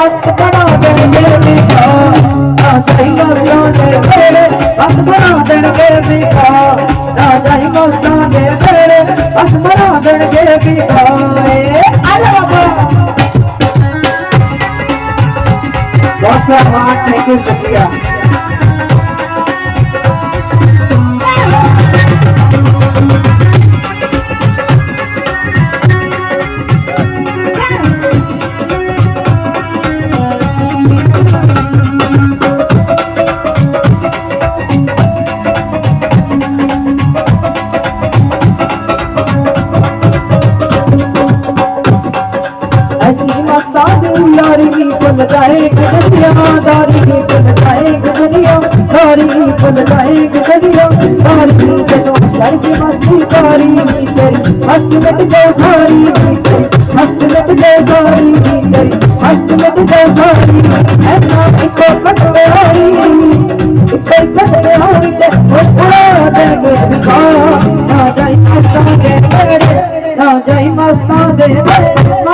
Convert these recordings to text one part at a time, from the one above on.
मस्त बना देंगे मीठा राजा ही मस्ताने मेरे बस बना देंगे मीठा राजा ही मस्ताने मेरे बस बना देंगे मीठा बस हाथ नहीं कर सकिया। कारी बन जाएगी गलिया कारी चलो घर की मस्ती कारी तेरी मस्त मत गो सारी मस्त मत गो सारी तेरी मस्त मत गो सारी है ना इको कटवे हारी, इको कटवे हारी ते वो उड़ा देंगे बिकार ना जाई मस्तां दे ना जाई मस्तां दे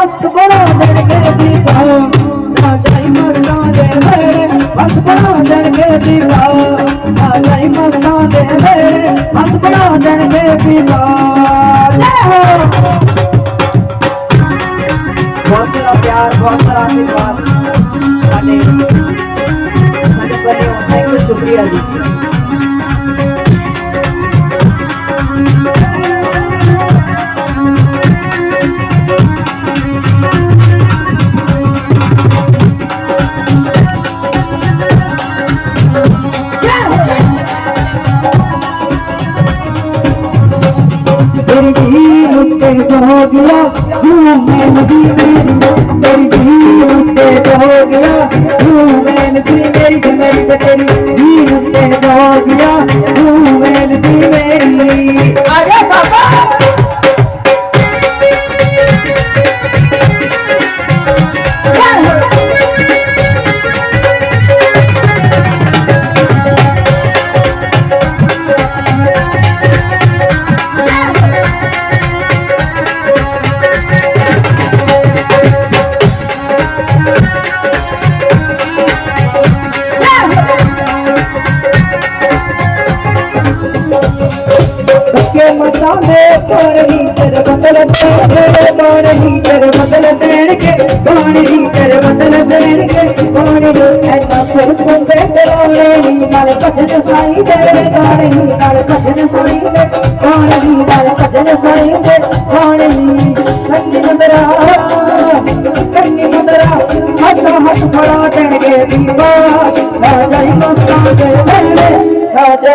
ਪਿਆਰ ਬਹੁਤ ਸਾਰਾ ਆਸ਼ੀਰਵਾਦ ਸਾਡੇ ਸਾਡੇ ਬੜੇ ਥੈਂਕ ਯੂ ਸ਼ੁਕਰੀਆ ਜੀ गया हूँ मैं नदी मेरी तेरी धीर उत्ते हो गया। हूँ मैं नदी मेरी मेरी ते तेरी उत्ते हो गया। हूँ मैं कौन ही तेरे बदल तेरे कौन ही तेरे बदल देण के कौन ही तेरे बदल देण के कौन ही ऐसा सुर को बेतराने ही नाल भजन साईं दे कौन ही नाल भजन साईं दे। कौन ही नाल भजन साईं दे कौन ही कंनी मंदरा कंनी मंदरा हसा हथ फड़ा देणगे दीवा राजा ही मस्तां वेले राजा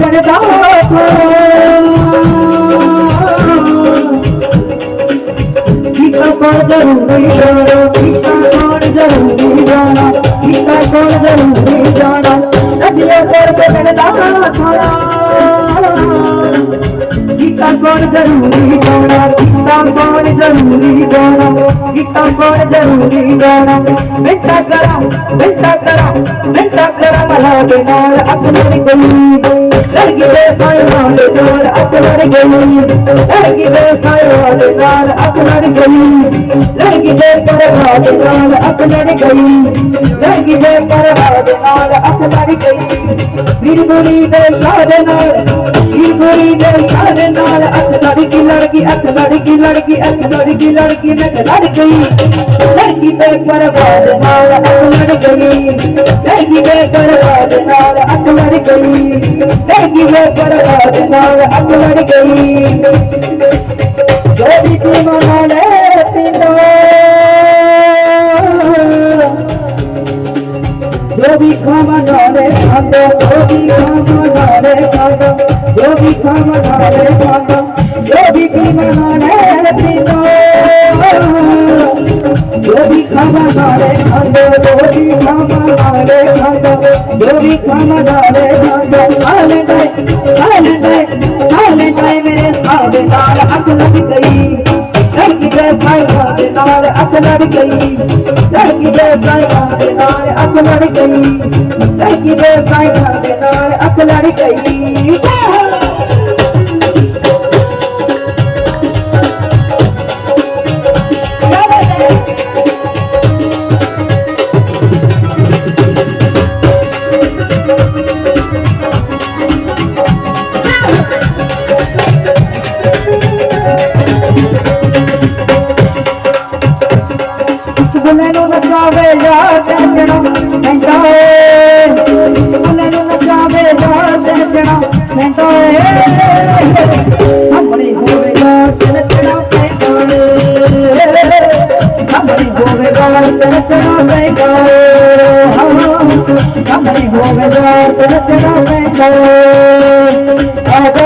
ज़रूरी जाना कौन ज़रूरी जाना कौन ज़रूरी जाना नदियों पर ज़रूरी जाना बेटा करा बेटा करा बेटा करा के नाल अपने लड़की दे वाले नाल अपने गई लड़की दे वाले नाल अपने गई लड़की दे परवा दे नाल अपने गई लड़की दे परवा दे नाल अपने गई वीर बुरी दे शाद नाल वीर बुरी दे शाद नाल अख लड़की लड़की अख लड़की लड़की अख लड़की लड़की मैं लड़ गई लड़की परवाद नाल अख लड़ गई लड़की पे परवाद नाल अख लड़ गई जो भी तू मना ले जो भी खामा नाले खांदो जो भी खामा नाले खांदो जो भी खामा नाले खांदो जो भी खामा नाले पींदो जो भी खामा नाले खांदो जो भी खामा नाले खांदो जो भी खामा नाले खांदो साले गए साले गए साले गए मेरे साले नाल अख लग गई लड़की जैसा याद नाल अख लड़ गई लड़की जैसा याद नाल अख लड़ गई लड़की जैसा याद नाल अख लड़ गई क्या ਸਾਹਮਣੇ ਹੋਵੇ ਯਾਰ ਨਚਣਾ ਪੈਂਦਾ ਏ ਸਾਹਮਣੇ